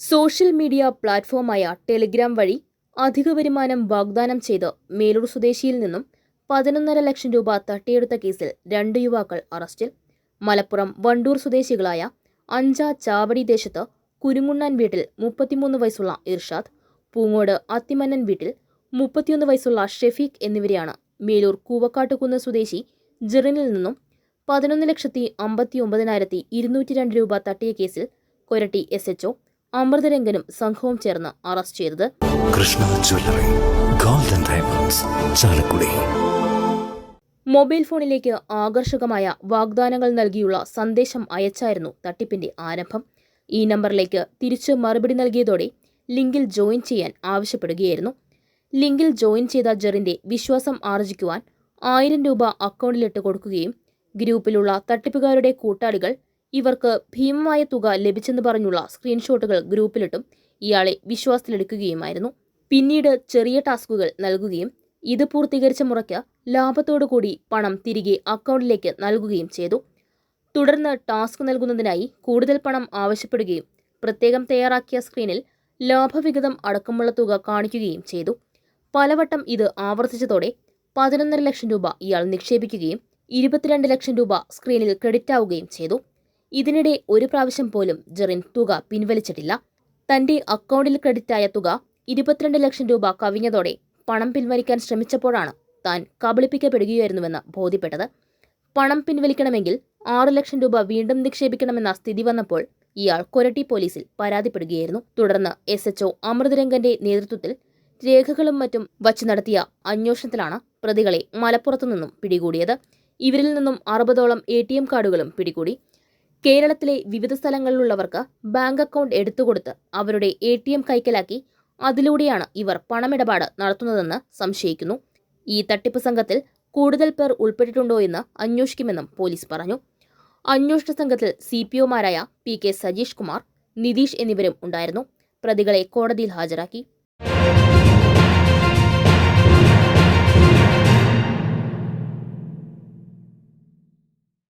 Social media പ്ലാറ്റ്ഫോമായ Telegram വഴി അധിക വരുമാനം വാഗ്ദാനം ചെയ്ത് മേലൂർ സ്വദേശിയിൽ നിന്നും പതിനൊന്നര ലക്ഷം രൂപ തട്ടിയെടുത്ത കേസിൽ രണ്ട് യുവാക്കൾ അറസ്റ്റിൽ. മലപ്പുറം വണ്ടൂർ സ്വദേശികളായ അഞ്ച ചാവടി ദേശത്ത് കുരുങ്ങുണ്ണാൻ വീട്ടിൽ മുപ്പത്തിമൂന്ന് വയസ്സുള്ള ഇർഷാദ് പൂങ്ങോട് അത്തിമന്നൻ വീട്ടിൽ മുപ്പത്തിയൊന്ന് വയസ്സുള്ള ഷെഫീഖ് എന്നിവരെയാണ് മേലൂർ കൂവക്കാട്ടുകുന്ന് സ്വദേശി ജെറിനിൽ നിന്നും പതിനൊന്ന് ലക്ഷത്തി അമ്പത്തി ഒമ്പതിനായിരത്തി ഇരുന്നൂറ്റി രണ്ട് രൂപ തട്ടിയ കേസിൽ കൊരട്ടി എസ് എച്ച്ഒ അമൃതരംഗനും സംഘവും ചേർന്ന് അറസ്റ്റ് ചെയ്തത് Krishna jewellery golden diamonds Chalakudy. Mobile ഫോണിലേക്ക് ആകർഷകമായ വാഗ്ദാനങ്ങൾ നൽകിയുള്ള സന്ദേശം അയച്ചായിരുന്നു തട്ടിപ്പിന്റെ ആരംഭം. ഈ നമ്പറിലേക്ക് തിരിച്ചു മറുപടി നൽകിയതോടെ ലിങ്കിൽ ജോയിൻ ചെയ്യാൻ ആവശ്യപ്പെടുകയായിരുന്നു. ലിങ്കിൽ ജോയിൻ ചെയ്ത ജെറിന്റെ വിശ്വാസം ആർജിക്കുവാൻ ആയിരം രൂപ അക്കൗണ്ടിലിട്ട് കൊടുക്കുകയും ഗ്രൂപ്പിലുള്ള തട്ടിപ്പുകാരുടെ കൂട്ടാളികൾ ഇവർക്ക് ഭീമമായ തുക ലഭിച്ചെന്ന് പറഞ്ഞുള്ള സ്ക്രീൻഷോട്ടുകൾ ഗ്രൂപ്പിലിട്ടും ഇയാളെ വിശ്വാസത്തിലെടുക്കുകയുമായിരുന്നു. പിന്നീട് ചെറിയ ടാസ്കുകൾ നൽകുകയും ഇത് പൂർത്തീകരിച്ച മുറയ്ക്ക് ലാഭത്തോടുകൂടി പണം തിരികെ അക്കൗണ്ടിലേക്ക് നൽകുകയും ചെയ്തു. തുടർന്ന് ടാസ്ക് നൽകുന്നതിനായി കൂടുതൽ പണം ആവശ്യപ്പെടുകയും പ്രത്യേകം തയ്യാറാക്കിയ സ്ക്രീനിൽ ലാഭവിഹിതം അടക്കമുള്ള തുക കാണിക്കുകയും ചെയ്തു. പലവട്ടം ഇത് ആവർത്തിച്ചതോടെ പതിനൊന്നര ലക്ഷം രൂപ ഇയാൾ നിക്ഷേപിക്കുകയും ഇരുപത്തിരണ്ട് ലക്ഷം രൂപ സ്ക്രീനിൽ ക്രെഡിറ്റ് ആവുകയും ചെയ്തു. ഇതിനിടെ ഒരു പ്രാവശ്യം പോലും ജെറിൻ തുക പിൻവലിച്ചിട്ടില്ല. തന്റെ അക്കൗണ്ടിൽ ക്രെഡിറ്റായ തുക ഇരുപത്തിരണ്ട് ലക്ഷം രൂപ കവിഞ്ഞതോടെ പണം പിൻവലിക്കാൻ ശ്രമിച്ചപ്പോഴാണ് താൻ കബളിപ്പിക്കപ്പെടുകയായിരുന്നുവെന്ന് ബോധ്യപ്പെട്ടത്. പണം പിൻവലിക്കണമെങ്കിൽ ആറു ലക്ഷം രൂപ വീണ്ടും നിക്ഷേപിക്കണമെന്ന സ്ഥിതി വന്നപ്പോൾ ഇയാൾ കൊരട്ടി പോലീസിൽ പരാതിപ്പെടുകയായിരുന്നു. തുടർന്ന് എസ് എച്ച് ഒ അമൃതരംഗന്റെ നേതൃത്വത്തിൽ രേഖകളും മറ്റും വച്ച് നടത്തിയ അന്വേഷണത്തിലാണ് പ്രതികളെ മലപ്പുറത്തു നിന്നും പിടികൂടിയത്. ഇവരിൽ നിന്നും അറുപതോളം എ കാർഡുകളും പിടികൂടി. കേരളത്തിലെ വിവിധ സ്ഥലങ്ങളിലുള്ളവർക്ക് ബാങ്ക് അക്കൗണ്ട് എടുത്തുകൊടുത്ത് അവരുടെ എ ടി എം കൈക്കലാക്കി അതിലൂടെയാണ് ഇവർ പണമിടപാട് നടത്തുന്നതെന്ന് സംശയിക്കുന്നു. ഈ തട്ടിപ്പ് സംഘത്തിൽ കൂടുതൽ പേർ ഉൾപ്പെട്ടിട്ടുണ്ടോ എന്ന് അന്വേഷിക്കുമെന്നും പോലീസ് പറഞ്ഞു. അന്വേഷണ സംഘത്തിൽ സി പി ഒമാരായ പി കെ സജീഷ് കുമാർ നിതീഷ് എന്നിവരും ഉണ്ടായിരുന്നു. പ്രതികളെ കോടതിയിൽ ഹാജരാക്കി.